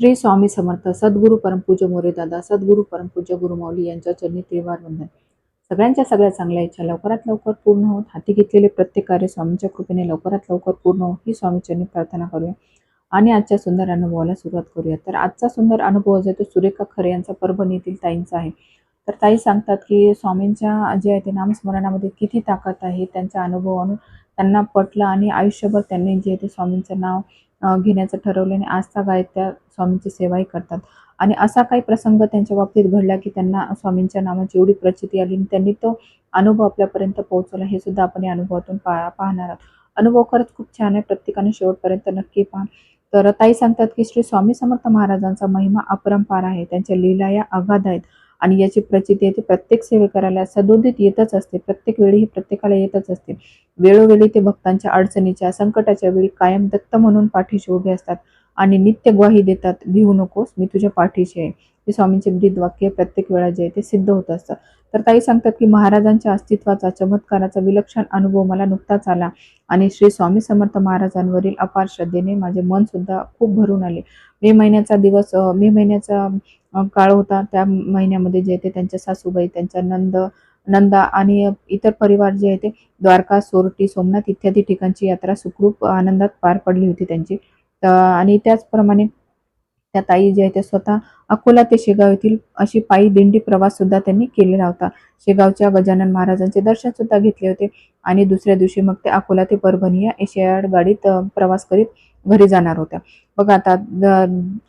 श्री स्वामी समर्थ सद्गुरू परमपूज्य मोरे दादा सद्गुरू परमपूज्य गुरुमौली यांच्या चरणी त्रिवार वंदन. सगळ्यांच्या सगळ्या चांगल्या इच्छा लवकरात लवकर पूर्ण होत. हाती घेतलेले प्रत्येक कार्य स्वामींच्या कृपेने लवकरात लवकर पूर्ण हो ही स्वामीचरणी प्रार्थना करूया. आणि आजच्या सुंदर अनुभवाला सुरुवात करूया. तर आजचा सुंदर अनुभव जो तो सुरेखा खरे यांचा परभणीतील ताईंचा आहे. तर ताई सांगतात की स्वामींच्या जे आहे ते नामस्मरणामध्ये किती ताकद आहे त्यांचा अनुभव त्यांना पटलं आणि आयुष्यभर त्यांनी जे आहे ते स्वामींचं नाव घेण्याचं ठरवलं आणि आजचा गायत त्या स्वामींची सेवाही करतात. आणि असा काही प्रसंग त्यांच्या बाबतीत घडला की त्यांना स्वामींच्या नावाची एवढी प्रचिती आली आणि त्यांनी तो अनुभव आपल्यापर्यंत पोहोचवला हे सुद्धा आपण या अनुभवातून पा पाहणार आहोत. अनुभव खरंच खूप छान आहे. प्रत्येकाने शेवटपर्यंत नक्की पहा. तर ताई सांगतात की श्री स्वामी समर्थ महाराजांचा महिमा अपरंपार आहे. त्यांच्या लीला या अगाध आहेत. आणि याची प्रचिती आहे प्रत्येक सेवेकराला सदोदित येतच असते. प्रत्येक वेळी ही प्रत्येकाला येतच असते. वेळोवेळी ते भक्तांच्या अडचणीच्या संकटाच्या वेळी कायम दत्त म्हणून पाठीशी उभे असतात आणि नित्य ग्वाही देतात भिवू नकोस मी तुझ्या पाठीशी आहे. हे स्वामींचे ब्रीद वाक्य प्रत्येक वेळा जे आहे ते सिद्ध होत असतं. तर ताई सांगतात की महाराजांच्या अस्तित्वाचा चमत्काराचा विलक्षण अनुभव मला नुकताच आला आणि श्री स्वामी समर्थ महाराजांवरील अपार श्रद्धेने माझे मन सुद्धा खूप भरून आले. मे महिन्याचा दिवस मे महिन्याचा काळ होता. त्या महिन्यामध्ये जे आहे ते त्यांच्या सासूबाई त्यांच्या नंद नंदा आणि इतर परिवार जे आहे ते द्वारका सोरटी सोमनाथ इत्यादी ठिकाणची यात्रा सुखरूप आनंदात पार पडली होती त्यांची. आणि त्याचप्रमाणे त्या ताई जे आहे त्या स्वतः अकोला ते शेगाव येथील अशी पायी दिंडी प्रवास सुद्धा त्यांनी केलेला होता. शेगावच्या गजानन महाराजांचे दर्शन सुद्धा घेतले होते आणि दुसऱ्या दिवशी मग ते अकोला ते परभणी या एशियाड गाडीत प्रवास करीत घरी जाणार होत्या. बघा आता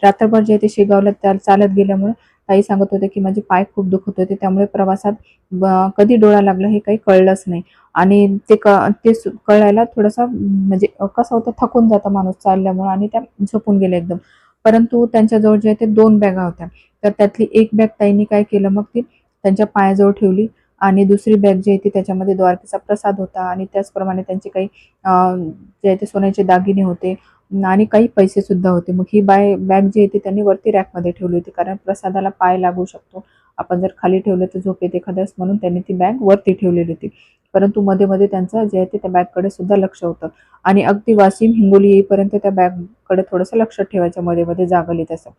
रात्रभर जे आहे ते शेगावला त्या चालत गेल्यामुळे ताई सांगत होते की माझे पाय खूप दुखत होते त्यामुळे प्रवासात कधी डोळा लागला हे काही कळलंच नाही. आणि ते क ते सु- कळायला थोडासा म्हणजे कसं होतं थकून जातं माणूस चालल्यामुळे आणि त्या झोपून गेल्या एकदम. परंतु त्यांच्याजवळ जे आहे ते दोन बॅगा होत्या. तर त्यातली एक बॅग ताईंनी काय केलं मग ती त्यांच्या पायाजवळ ठेवली आणि दुसरी बॅग जी आहे ती त्याच्यामध्ये द्वारकेचा प्रसाद होता आणि त्याचप्रमाणे त्यांचे काही जे आहे ते सोन्याचे दागिने होते आणि काही पैसे सुद्धा होते. मग ही बाय बॅग जी आहे ती त्यांनी वरती रॅकमध्ये ठेवली होती कारण प्रसादाला पाय लागू शकतो. आपण जर खाली ठेवलं तर झोप येते एखाद्यास म्हणून त्यांनी ती बॅग वरती ठेवलेली होती. परंतु मध्ये मध्ये त्यांचं जे आहे ते त्या बॅगकडे सुद्धा लक्ष होतं. आणि अगदी वासिम हिंगोली येईपर्यंत त्या बॅगकडे थोडंसं लक्ष ठेवायचं मध्ये मध्ये जागली तसं.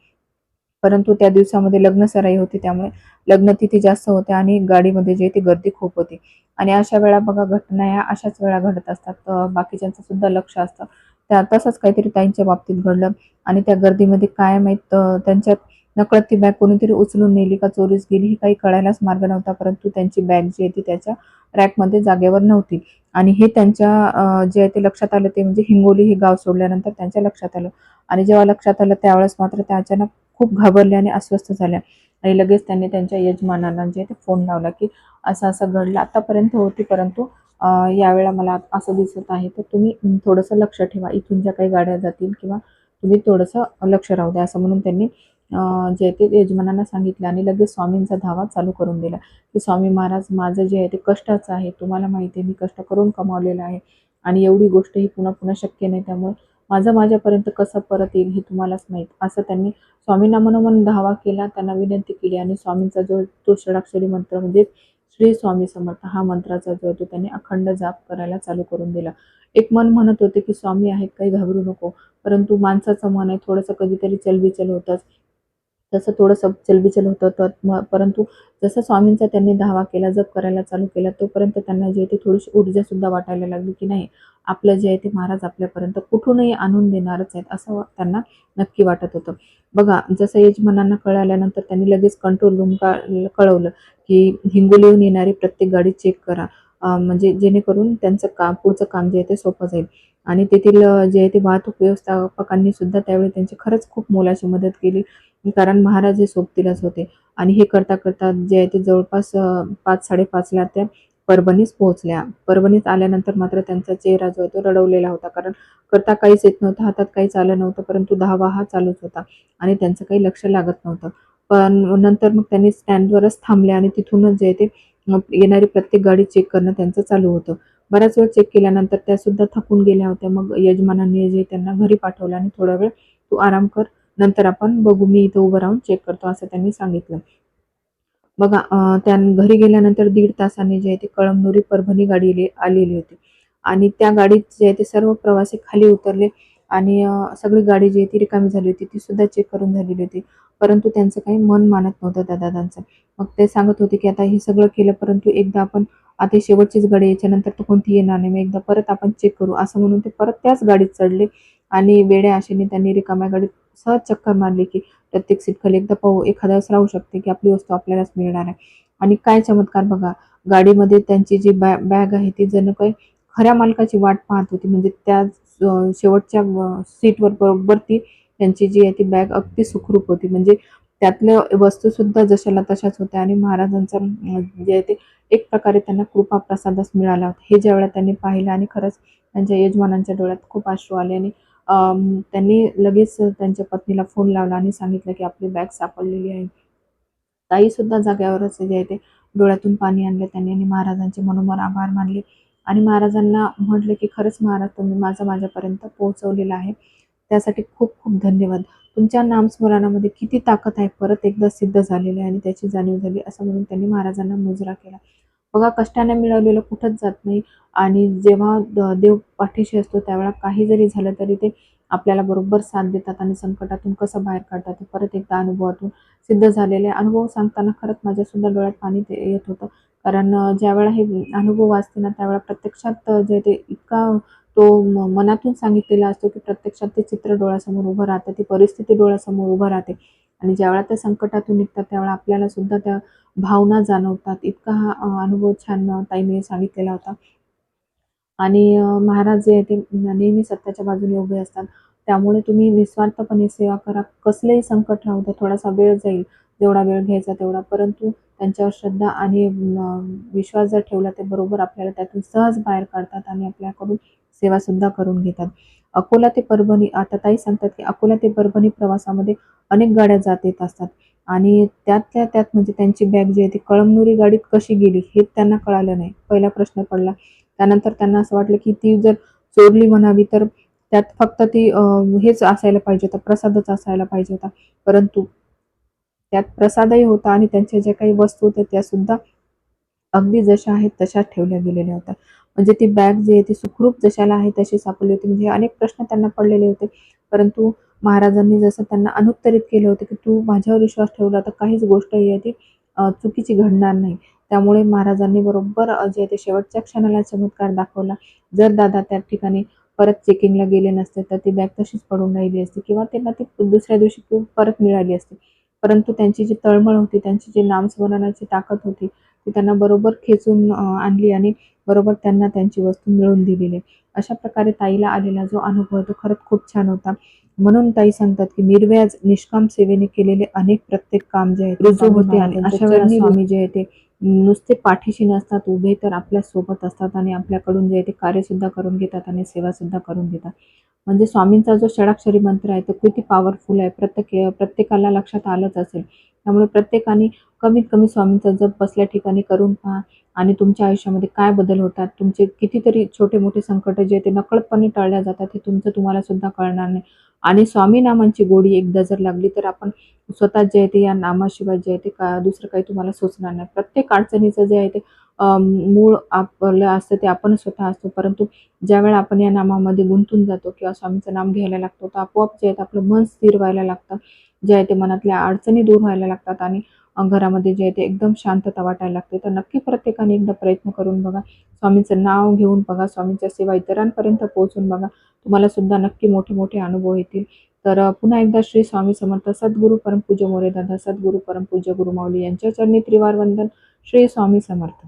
परंतु त्या दिवसामध्ये लग्न सराई होती त्यामुळे लग्न तिथी जास्त होते आणि गाडीमध्ये जे ती गर्दी खूप होती. आणि अशा वेळा बघा घटना या अशाच वेळा घडत असतात. बाकीच्यांचं सुद्धा लक्ष असतं. त्या तसंच काहीतरी ताईंच्या बाबतीत घडलं. आणि त्या गर्दीमध्ये काय माहीत त्यांच्यात नकळत ती बॅग कोणीतरी उचलून नेली का चोरीस गेली ही काही कळायलाच मार्ग नव्हता परंतु त्यांची बॅग जी आहे ती त्याच्या रॅकमध्ये जागेवर नव्हती. आणि हे त्यांच्या जे आहे ते लक्षात आलं ते म्हणजे हिंगोली हे गाव सोडल्यानंतर त्यांच्या लक्षात आलं. आणि जेव्हा लक्षात आलं त्यावेळेस मात्र त्या अचानक खूप घाबरल्या आणि अस्वस्थ झाल्या. आणि लगेच त्यांनी त्यांच्या यजमानांना जे आहे ते फोन लावला की असं असं घडलं आतापर्यंत होती परंतु अं, यावेळेला मला असं दिसत आहे तर तुम्ही थोडंसं लक्ष ठेवा. इथून ज्या काही गाड्या जातील किंवा तुम्ही थोडंसं लक्ष राहू द्या असं म्हणून त्यांनी जे आहे ते यजमानांना सांगितलं आणि लगेच स्वामींचा धावा चालू करून दिला. की स्वामी महाराज माझं जे आहे ते कष्टाचं आहे. तुम्हाला माहिती आहे मी कष्ट करून कमावलेलं आहे. आणि एवढी गोष्ट ही पुन्हा पुन्हा शक्य नाही. त्यामुळे माझं माझ्यापर्यंत कसं परत येईल हे तुम्हालाच माहीत. असं त्यांनी स्वामींना मनोमन धावा केला त्यांना विनंती केली आणि स्वामींचा जो तो षडाक्षरी मंत्र म्हणजे श्री स्वामी समर्थ हा मंत्राचा जो आहे तो त्यांनी अखंड जाप करायला चालू करून दिला. एक मन म्हणत होते की स्वामी आहेत काही घाबरू नको. परंतु माणसाचं मन आहे थोडंसं कधीतरी चलबिचल होतंच. तसं थोडंसं चलबिचल होतं तर मग परंतु जसं स्वामींचा त्यांनी धावा केला जप करायला चालू केला तोपर्यंत त्यांना जे आहे ते थोडीशी ऊर्जा सुद्धा वाटायला लागली की नाही आपलं जे आहे ते महाराज आपल्यापर्यंत कुठूनही आणून देणारच आहेत असं त्यांना नक्की वाटत होतं. बघा जसं यजमानांना कळाल्यानंतर त्यांनी लगेच कंट्रोल रूम का कळवलं की हिंगोलीहून येणारी प्रत्येक गाडी चेक करा. म्हणजे जेणेकरून त्यांचं काम पुढचं काम जे आहे ते सोपं जाईल. आणि तेथील जे आहे ते वाहतूक व्यवस्थापकांनी सुद्धा त्यावेळी त्यांची खरंच खूप मोलाची मदत केली. कारण महाराज हे सोबतीलाच होते. आणि हे करता करता जे आहे ते जवळपास पाच साडेपाचला त्या परभणीस पोहोचल्या. परभणीत आल्यानंतर मात्र त्यांचा चेहरा जो आहे तो रडवलेला होता. कारण करता काहीच येत नव्हतं हातात काहीच आलं नव्हतं परंतु धावा हा चालूच होता. आणि त्यांचं काही लक्ष लागत नव्हतं. पण नंतर मग त्यांनी स्टँडवरच थांबले आणि तिथूनच जे आहे ते येणारी प्रत्येक गाडी चेक करणं त्यांचं चालू होतं. बराच वेळ चेक केल्यानंतर त्या सुद्धा थकून गेल्या होत्या. मग यजमानांनी जे त्यांना घरी पाठवलं आणि थोडा वेळ तू आराम कर नंतर आपण बघू मी इथं उभं राहून चेक करतो असं त्यांनी सांगितलं. बघा त्या घरी गेल्यानंतर दीड तासाने जे आहे ते कळमनुरी परभणी गाडी आलेली होती. आणि त्या गाडीत जे आहे ते सर्व प्रवासी खाली उतरले आणि सगळी गाडी जी आहे ती रिकामी झाली होती ती सुद्धा चेक करून झालेली होती. परंतु त्यांचं काही मन मानत नव्हतं त्या दादांचं. मग ते सांगत होते की आता हे सगळं केलं परंतु एकदा आपण आता शेवटचीच गाडी याच्यानंतर तर कोणती येणार नाही. मग एकदा परत आपण चेक करू. असं म्हणून ते परत त्याच गाडीत चढले आणि वेड्या आशेने त्यांनी रिकाम्या गाडीत सहज चक्कर मारली की प्रत्येक सीट खाली एकदा पाहू एखादाच राहू शकते की आपली वस्तू आपल्यालाच मिळणार आहे. आणि काय चमत्कार बघा गाडीमध्ये त्यांची जी बॅ बॅग आहे ती जणू काही खऱ्या मालकाची वाट पाहत होती. म्हणजे त्या शेवटच्या सीटवर बरोबर ती त्यांची जी आहे ती बॅग अगदी सुखरूप होती. म्हणजे त्यातल्या वस्तूसुद्धा जशाला तशाच होत्या आणि महाराजांचा जे आहे ते एक प्रकारे त्यांना कृपा प्रसादच मिळाला होता. हे ज्यावेळेला त्यांनी पाहिलं आणि खरंच त्यांच्या यजमानांच्या डोळ्यात खूप अश्रू आले आणि त्यांनी लगेच त्यांच्या पत्नीला फोन लावला आणि सांगितलं की आपली बॅग सापडलेली आहे. ताईसुद्धा जाग्यावरच जे आहे ते डोळ्यातून पाणी आणलं त्यांनी आणि महाराजांचे मनोमर आभार मानले. आणि महाराजांना म्हटले की खरंच महाराज तुम्ही माझा माझ्यापर्यंत पोहोचवलेला आहे. त्यासाठी खूप खूप धन्यवाद. तुमच्या नामस्मरणामध्ये किती ताकद आहे परत एकदा सिद्ध झालेली आहे आणि त्याची जाणीव झाली असं म्हणून त्यांनी महाराजांना मुजरा केला. बघा कष्टाने मिळवलेलं कुठंच जात नाही आणि जेव्हा द- देव पाठीशी असतो त्यावेळेला काही जरी झालं तरी ते आपल्याला बरोबर साथ देतात आणि संकटातून कसं बाहेर काढतात ते परत एकदा अनुभवातून सिद्ध झालेले. अनुभव सांगताना खरंच माझ्या सुद्धा डोळ्यात पाणी ते येत होतं. कारण ज्यावेळा हे अनुभव वाचते ना त्यावेळेला प्रत्यक्षात जे ते इतका तो म- मनातून सांगितलेला असतो की प्रत्यक्षात ते चित्र डोळ्यासमोर उभं राहतं ती परिस्थिती डोळ्यासमोर उभं राहते. आणि ज्यावेळा त्या संकटातून निघतात त्यावेळा आपल्याला सुद्धा त्या भावना जाणवतात. इतका हा अनुभव छान ताईने सांगितलेला होता. आणि महाराज जे आहे ते नेहमी सत्याच्या बाजूने उभे असतात. त्यामुळे तुम्ही निस्वार्थपणे सेवा करा. कसलेही संकट राहू द्या. थोडासा वेळ जाईल. जेवढा वेळ घ्यायचा तेवढा. परंतु त्यांच्यावर श्रद्धा आणि विश्वास जर ठेवला ते बरोबर आपल्याला त्यातून सहज बाहेर काढतात आणि आपल्याकडून सेवा सुद्धा करून घेतात. अकोला ते परभणी आता ताई सांगतात की अकोला ते परभणी प्रवासामध्ये अनेक गाड्या जात येत असतात. आणि त्यातल्या त्यात म्हणजे त्यांची बॅग जी आहे ती कळमनुरी गाडीत कशी गेली हे त्यांना कळालं नाही. पहिला प्रश्न पडला. त्यानंतर त्यांना असं वाटलं की ती जर चोरली म्हणावी तर त्यात फक्त ती अं, हेच असायला पाहिजे होता प्रसादच असायला पाहिजे होता. परंतु त्यात प्रसादही होता आणि त्यांच्या ज्या काही वस्तू होत्या त्या सुद्धा अगदी जशा आहेत तशाच ठेवल्या गेलेल्या होत्या. म्हणजे ती बॅग जी आहे ती सुखरूप जशाला आहे तशी सापडली होती. म्हणजे अनेक प्रश्न त्यांना पडलेले होते. परंतु महाराजांनी जसं त्यांना अनुत्तरित केलं होतं की तू माझ्यावर विश्वास ठेवला तर काहीच गोष्ट ही आहे ती चुकीची घडणार नाही. त्यामुळे महाराजांनी बरोबर जे आहे ते शेवटच्या क्षणाला चमत्कार दाखवला. जर दादा त्या ठिकाणी परत चेकिंगला गेले नसते तर ती बॅग तशीच पडून राहिली असती किंवा त्यांना ती दुसऱ्या दिवशी परत मिळाली असती. परंतु त्यांची जी तळमळ होती त्यांची जी नामस्मरणाची ताकद होती ती त्यांना बरोबर खेचून आणली आणि बरोबर त्यांना त्यांची वस्तू मिळवून दिलेली. आहे. अशा प्रकारे ताईला आलेला जो अनुभव तो खरंच खूप छान होता. म्हणून ताई सांगतात की निर्व्याज निष्काम सेवेने केलेले अनेक प्रत्येक काम जे आहे रुजू होते आणि अशा वेळी स्वामी जे आहे ते नुसते पाठीशी नसतात उभे तर आपल्यासोबत असतात आणि आपल्याकडून जे आहे ते कार्यसुद्धा करून घेतात आणि सेवासुद्धा करून घेतात म्हणजे स्वामींचा जो षडाक्षरी मंत्र आहे तो किती पॉवरफुल आहे. प्रत्येक प्रत्येकाला लक्षात आलंच असेल. त्यामुळे प्रत्येकाने कमीत कमी स्वामींचा जप बसल्या ठिकाणी करून पहा. आणि तुमच्या आयुष्यामध्ये काय बदल होतात? तुमचे कितीतरी छोटे मोठे संकट जे ते नकळतपणे टळल्या जातात हे तुमचं तुम्हाला सुद्धा कळणार नाही. आणि स्वामी नामांची गोडी एकदा जर लागली तर आपण स्वतः जे आहे ते या नामाशिवाय जे आहे ते का दुसरं काही तुम्हाला सोचणार नाही. प्रत्येक अडचणीचं जे आहे ते मूळ आपलं असतं ते आपण स्वतः असतो. परंतु ज्यावेळेला आपण या नामामध्ये गुंतून जातो किंवा स्वामीचं नाम घ्यायला लागतो तर आपोआप जे आहे आपलं मन स्थिर व्हायला लागतं. जे आहे ते मनातल्या अडचणी दूर व्हायला लागतात आणि घरामध्ये जे आहे ते एकदम शांतता वाटायला लागते. तर नक्की प्रत्येकाने एकदा प्रयत्न करून बघा. स्वामींचं नाव घेऊन बघा. स्वामींच्या सेवा इतरांपर्यंत पोहोचून बघा. तुम्हाला सुद्धा नक्की मोठे मोठे अनुभव येतील. तर पुन्हा एकदा श्री स्वामी समर्थ सद्गुरू परमपूज्य मोरे दादा सद्गुरू परमपूज्य गुरुमाऊली यांच्या चरणी त्रिवार वंदन. श्री स्वामी समर्थ.